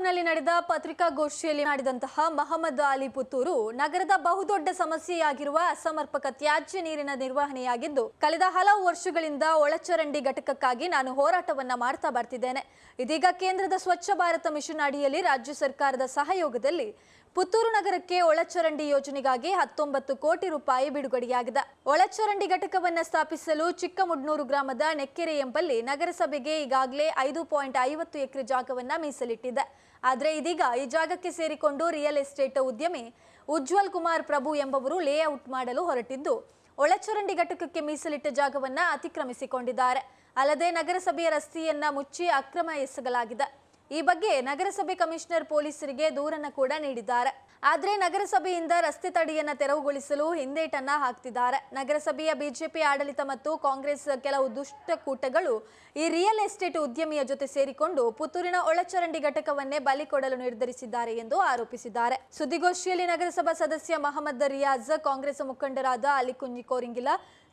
ಕ್ಲಬ್ನಲ್ಲಿ ನಡೆದ ಪತ್ರಿಕಾಗೋಷ್ಠಿಯಲ್ಲಿ ಮಾಡಿದಂತಹ ಮಹಮ್ಮದ್ ಅಲಿ ಪುತ್ತೂರು ನಗರದ ಬಹುದೊಡ್ಡ ಸಮಸ್ಯೆಯಾಗಿರುವ ಅಸಮರ್ಪಕ ತ್ಯಾಜ್ಯ ನೀರಿನ ನಿರ್ವಹಣೆಯಾಗಿದ್ದು, ಕಳೆದ ಹಲವು ವರ್ಷಗಳಿಂದ ಒಳಚರಂಡಿ ಘಟಕಕ್ಕಾಗಿ ನಾನು ಹೋರಾಟವನ್ನ ಮಾಡ್ತಾ ಬರ್ತಿದ್ದೇನೆ. ಇದೀಗ ಕೇಂದ್ರದ ಸ್ವಚ್ಛ ಭಾರತ ಮಿಷನ್ ಅಡಿಯಲ್ಲಿ ರಾಜ್ಯ ಸರ್ಕಾರದ ಸಹಯೋಗದಲ್ಲಿ ಪುತ್ತೂರು ನಗರಕ್ಕೆ ಒಳಚರಂಡಿ ಯೋಜನೆಗಾಗಿ ಹತ್ತೊಂಬತ್ತು ಕೋಟಿ ರೂಪಾಯಿ ಬಿಡುಗಡೆಯಾಗಿದೆ. ಒಳಚರಂಡಿ ಘಟಕವನ್ನ ಸ್ಥಾಪಿಸಲು ಚಿಕ್ಕಮುಡ್ನೂರು ಗ್ರಾಮದ ನೆಕ್ಕೆರೆ ಎಂಬಲ್ಲಿ ನಗರಸಭೆಗೆ ಈಗಾಗಲೇ ಐದು ಪಾಯಿಂಟ್ ಐವತ್ತು ಎಕರೆ ಜಾಗವನ್ನ ಮೀಸಲಿಟ್ಟಿದೆ. ಆದ್ರೆ ಇದೀಗ ಈ ಜಾಗಕ್ಕೆ ಸೇರಿಕೊಂಡು ರಿಯಲ್ ಎಸ್ಟೇಟ್ ಉದ್ಯಮಿ ಉಜ್ವಲ್ ಕುಮಾರ್ ಪ್ರಭು ಎಂಬವರು ಲೇಔಟ್ ಮಾಡಲು ಹೊರಟಿದ್ದು, ಒಳಚರಂಡಿ ಘಟಕಕ್ಕೆ ಮೀಸಲಿಟ್ಟ ಜಾಗವನ್ನ ಅತಿಕ್ರಮಿಸಿಕೊಂಡಿದ್ದಾರೆ. ಅಲ್ಲದೆ ನಗರಸಭೆಯ ರಸ್ತೆಯನ್ನ ಮುಚ್ಚಿ ಅಕ್ರಮ ಎಸಗಲಾಗಿದೆ. ಈ ಬಗ್ಗೆ ನಗರಸಭೆ ಕಮಿಷನರ್ ಪೊಲೀಸರಿಗೆ ದೂರನ್ನು ಕೂಡ ನೀಡಿದ್ದಾರೆ. ಆದ್ರೆ ನಗರಸಭೆಯಿಂದ ರಸ್ತೆ ತಡೆಯನ್ನು ತೆರವುಗೊಳಿಸಲು ಹಿಂದೇಟನ್ನ ಹಾಕ್ತಿದ್ದಾರೆ. ನಗರಸಭೆಯ ಬಿಜೆಪಿ ಆಡಳಿತ ಮತ್ತು ಕಾಂಗ್ರೆಸ್ ಕೆಲವು ದುಷ್ಟಕೂಟಗಳು ಈ ರಿಯಲ್ ಎಸ್ಟೇಟ್ ಉದ್ಯಮಿಯ ಜೊತೆ ಸೇರಿಕೊಂಡು ಪುತ್ತೂರಿನ ಒಳಚರಂಡಿ ಘಟಕವನ್ನೇ ಬಲಿ ಕೊಡಲು ನಿರ್ಧರಿಸಿದ್ದಾರೆ ಎಂದು ಆರೋಪಿಸಿದ್ದಾರೆ. ಸುದ್ದಿಗೋಷ್ಠಿಯಲ್ಲಿ ನಗರಸಭಾ ಸದಸ್ಯ ಮಹಮ್ಮದ್ ರಿಯಾಜ್, ಕಾಂಗ್ರೆಸ್ ಮುಖಂಡರಾದ ಅಲಿ ಕುಂಜಿ ಕೋರಿಂಗಿಲ,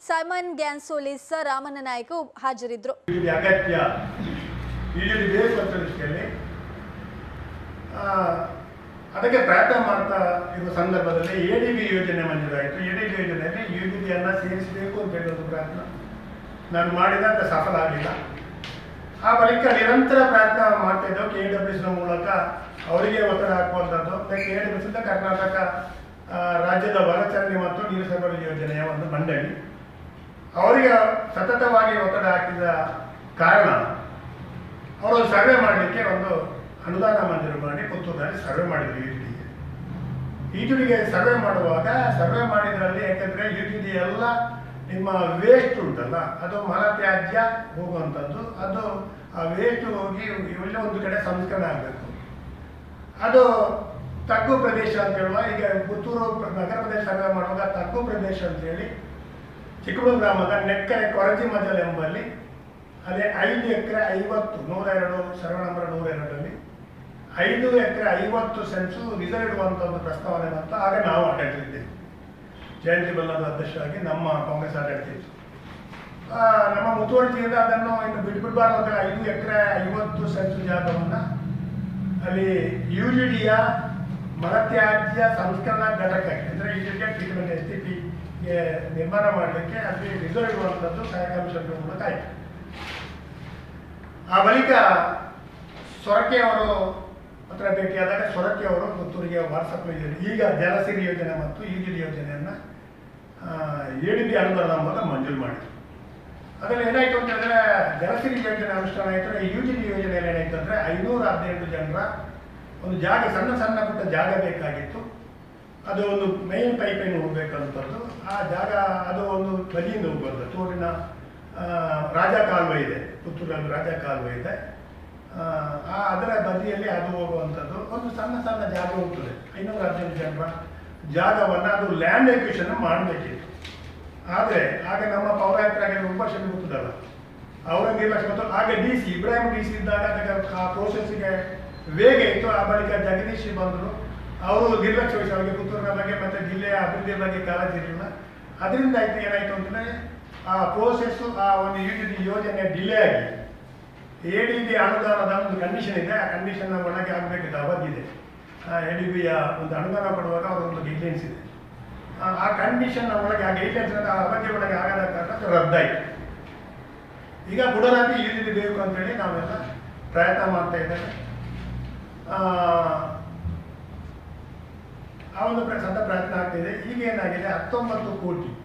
ಸೈಮನ್ ಗ್ಯಾನ್ಸೋಲಿಸ್ ರಾಮನ ನಾಯ್ಕ ಹಾಜರಿದ್ದರು ಅಗತ್ಯ ಅಂತ ಅದಕ್ಕೆ ಪ್ರಯತ್ನ ಮಾಡ್ತಾ ಇರುವ ಸಂದರ್ಭದಲ್ಲಿ ಎ ಡಿ ಬಿ ಯೋಜನೆ ಮಂಜೂರಾಯಿತು. ಎ ಡಿ ಬಿ ಯೋಜನೆಯಲ್ಲಿ ಯು ಡಿ ಬಿಯನ್ನು ಸೇರಿಸಬೇಕು ಅಂತ ಹೇಳೋದು ಪ್ರಯತ್ನ ನಾನು ಮಾಡಿದ ಸಫಲ ಆಗಿಲ್ಲ. ಆ ಬಳಿಕ ನಿರಂತರ ಪ್ರಯತ್ನ ಮಾಡ್ತಾ ಇದ್ದವು ಕೆ ಡಬ್ಲ್ಯೂಸ್ನ ಮೂಲಕ ಅವರಿಗೆ ಒತ್ತಡ ಹಾಕುವಂಥದ್ದು ಕೆ ಡಬ್ಲ್ಯೂಸ್ ಅಂತ ಕರ್ನಾಟಕ ರಾಜ್ಯದ ಒಳಚರಣೆ ಮತ್ತು ನೀರು ಸರಬರಾಜು ಯೋಜನೆಯ ಒಂದು ಮಂಡಳಿ. ಅವರಿಗೆ ಸತತವಾಗಿ ಒತ್ತಡ ಹಾಕಿದ ಕಾರಣ ಅವರು ಸರ್ವೆ ಮಾಡಲಿಕ್ಕೆ ಒಂದು ಅನುದಾನ ಮಂಜೂರು ಮಾಡಿ ಪುತ್ತೂರಿನಲ್ಲಿ ಸರ್ವೆ ಮಾಡಿದ್ರು ಯು ಟಿ ಈಜುರಿಗೆ ಸರ್ವೆ ಮಾಡುವಾಗ ಸರ್ವೆ ಮಾಡಿದ್ರಲ್ಲಿ ಯಾಕಂದ್ರೆ ಯು ಟಿ ಎಲ್ಲ ನಿಮ್ಮ ವೇಸ್ಟ್ ಉಂಟಲ್ಲ, ಅದು ಮಲತ್ಯಾಜ್ಯ ಹೋಗುವಂಥದ್ದು, ಅದು ಆ ವೇಸ್ಟ್ ಹೋಗಿ ಇವೆಲ್ಲ ಒಂದು ಕಡೆ ಸಂಸ್ಕರಣ ಆಗಬೇಕು. ಅದು ತಗ್ಗು ಪ್ರದೇಶ ಅಂತ ಹೇಳುವ, ಈಗ ಪುತ್ತೂರು ನಗರ ಪ್ರದೇಶ ಸರ್ವೆ ಮಾಡುವಾಗ ತಗ್ಗು ಪ್ರದೇಶ ಅಂತ ಹೇಳಿ ಚಿಕ್ಕಮಗಳೂರು ಗ್ರಾಮದ ನೆಕ್ಕರೆ ಕೊರಜಿ ಮಜಲ್ ಎಂಬಲ್ಲಿ ಅದೇ ಐದು ಎಕರೆ ಐವತ್ತು, ನೂರ ಎರಡು, ಸರ್ವೆ ನಂಬರ್ ನೂರ ಎರಡರಲ್ಲಿ ಐದು ಎಕರೆ, ಐವತ್ತು ಸೆನ್ಸು ರಿಸರ್ವ್ ಇಡುವಂಥ ಒಂದು ಪ್ರಸ್ತಾವನೆ ಬಂತು. ಆಗ ನಾವು ಆಡಳಿತಿದ್ದೇವೆ ಜಯಂತಿ ಬಲ್ಲದ ಅಧ್ಯಕ್ಷರಾಗಿ ನಮ್ಮ ಕಾಂಗ್ರೆಸ್ ಆಡಳಿತ ಇತ್ತು. ನಮ್ಮ ಮುತುವರ್ಜಿಯಿಂದ ಅದನ್ನು ಇನ್ನು ಬಿಟ್ಬಿಡ್ಬಾರ್ದು ಅಂತ ಐದು ಎಕರೆ, ಐವತ್ತು ಸೆನ್ಸು ಜಾಗವನ್ನು ಅಲ್ಲಿ ಯು ಜಿ ಡಿಯ ಮಲತ್ಯಾಜ್ಯ ಸಂಸ್ಕರಣಾ ಘಟಕಕ್ಕೆ ಅಂದರೆ ಈ ಜಿ ಡಿಯ ಟ್ರೀಟ್ಮೆಂಟ್ ಎಸ್ ಟಿ ಪಿಗೆ ನಿರ್ಮಾಣ ಮಾಡಲಿಕ್ಕೆ ಅಲ್ಲಿ ರಿಸರ್ವ್ ಇಡುವಂಥದ್ದು ಸಹಾಯ ಕಮಿಷನ್ ಮೂಲಕ ಆಯಿತು. ಆ ಬಳಿಕ ಸೊರಕೆ ಅವರು ಹತ್ರ ಭೇಟಿಯಾದಾಗ ಸ್ವರಕ್ಕೆ ಅವರು ಪುತ್ತೂರಿಗೆ ವಾಟ್ಸಪ್ ಯೋಜನೆ ಈಗ ಜಲಸಿರಿ ಯೋಜನೆ ಮತ್ತು ಡಿ ಯೋಜನೆಯನ್ನು ಎ ಡಿ ಬಿ ಅನುದಾನ ಮೂಲಕ ಮಂಜೂರು ಮಾಡಿದರು. ಅದರಲ್ಲಿ ಏನಾಯಿತು ಅಂತಂದರೆ ಜಲಸಿರಿ ಯೋಜನೆ ಅನುಷ್ಠಾನ ಆಯಿತು ಯು ಜಿ ಯೋಜನೆಯಲ್ಲಿ ಏನಾಯಿತು ಅಂದರೆ, ಐನೂರ ಹದಿನೆಂಟು ಜನರ ಒಂದು ಜಾಗ, ಸಣ್ಣ ಸಣ್ಣ ಪುಟ್ಟ ಜಾಗ ಬೇಕಾಗಿತ್ತು. ಅದು ಒಂದು ಮೈನ್ ಪೈಪೇನು ಹೋಗ್ಬೇಕಂತದ್ದು. ಆ ಜಾಗ, ಅದು ಒಂದು ಬದಿಯಿಂದ ಹೋಗ್ಬಾರ್ದು ತೋರಿನ ರಾಜ ಕಾಲುವೆ ಇದೆ. ಪುತ್ತೂರಲ್ಲಿ ರಾಜ ಕಾಲುವೆ ಇದೆ. ಅದರ ಬದಿಯಲ್ಲಿ ಅದು ಹೋಗುವಂಥದ್ದು. ಒಂದು ಸಣ್ಣ ಸಣ್ಣ ಜಾಗ ಹೋಗ್ತದೆ. ಐನೂರ ಹದಿನೈದು ಜನ್ಮ ಜಾಗವನ್ನು ಅದು ಲ್ಯಾಂಡ್ ಎಕ್ವಿಷನ್ ಮಾಡಬೇಕಿತ್ತು. ಆದರೆ, ಆಗ ನಮ್ಮ ಪೌರಾಯುಕ್ತರಾಗಿ ಉಪಶನ್ ಗೊತ್ತದಲ್ಲ ಅವರ ನಿರ್ಲಕ್ಷ್ಯ ಮತ್ತು ಆಗ D C Ibrahim D C ಇದ್ದಾಗ ಅದಕ್ಕೆ ಆ ಪ್ರೋಸೆಸ್ಗೆ ವೇಗ ಇತ್ತು. ಆ ಬಳಿಕ ಜಗದೀಶ್ ಬಂದರು. ಅವರು ನಿರ್ಲಕ್ಷ್ಯ ಅವರಿಗೆ ಪುತ್ತೂರಿನ ಬಗ್ಗೆ ಮತ್ತು ಜಿಲ್ಲೆಯ ಅಭಿವೃದ್ಧಿ ಬಗ್ಗೆ ಕಾಳಜಿ ಇರಲಿಲ್ಲ. ಅದರಿಂದ ಆಯ್ತು ಏನಾಯಿತು ಅಂತಂದರೆ, ಆ ಪ್ರೋಸೆಸ್ಸು ಆ ಒಂದು ಯೋಜನೆ ಡಿಲೇ ಆಗಿ ಎ ಡಿ ಬಿ ಅನುದಾನದ ಒಂದು ಕಂಡೀಷನ್ ಇದೆ. ಆ ಕಂಡೀಷನ್ನ ಒಳಗೆ ಆಗಬೇಕಿದ್ದ ಅವಧಿ ಇದೆ. ಎ ಡಿ ಬಿಯ ಒಂದು ಅನುದಾನ ಕೊಡುವಾಗ ಅವರೊಂದು ಗೈಡ್ಲೈನ್ಸ್ ಇದೆ. ಆ- ಕಂಡೀಷನ್ ಒಳಗೆ ಆ ಗೈಡ್ಲೈನ್ಸ್ ಆ ಅವಧಿ ಒಳಗೆ ಆಗದ ಕಾರಣ ರದ್ದಾಯಿತು. ಈಗ ಬುಡರಾಗಿ ಈ ರೀತಿ ಬೇಕು ಅಂತೇಳಿ ನಾವೆಲ್ಲ ಪ್ರಯತ್ನ ಮಾಡ್ತಾ ಇದ್ದೇವೆ. ಆ, ಒಂದು ಸಣ್ಣ ಪ್ರಯತ್ನ ಆಗ್ತಿದೆ ಈಗ ಏನಾಗಿದೆ? ಹತ್ತೊಂಬತ್ತು ಕೋಟಿ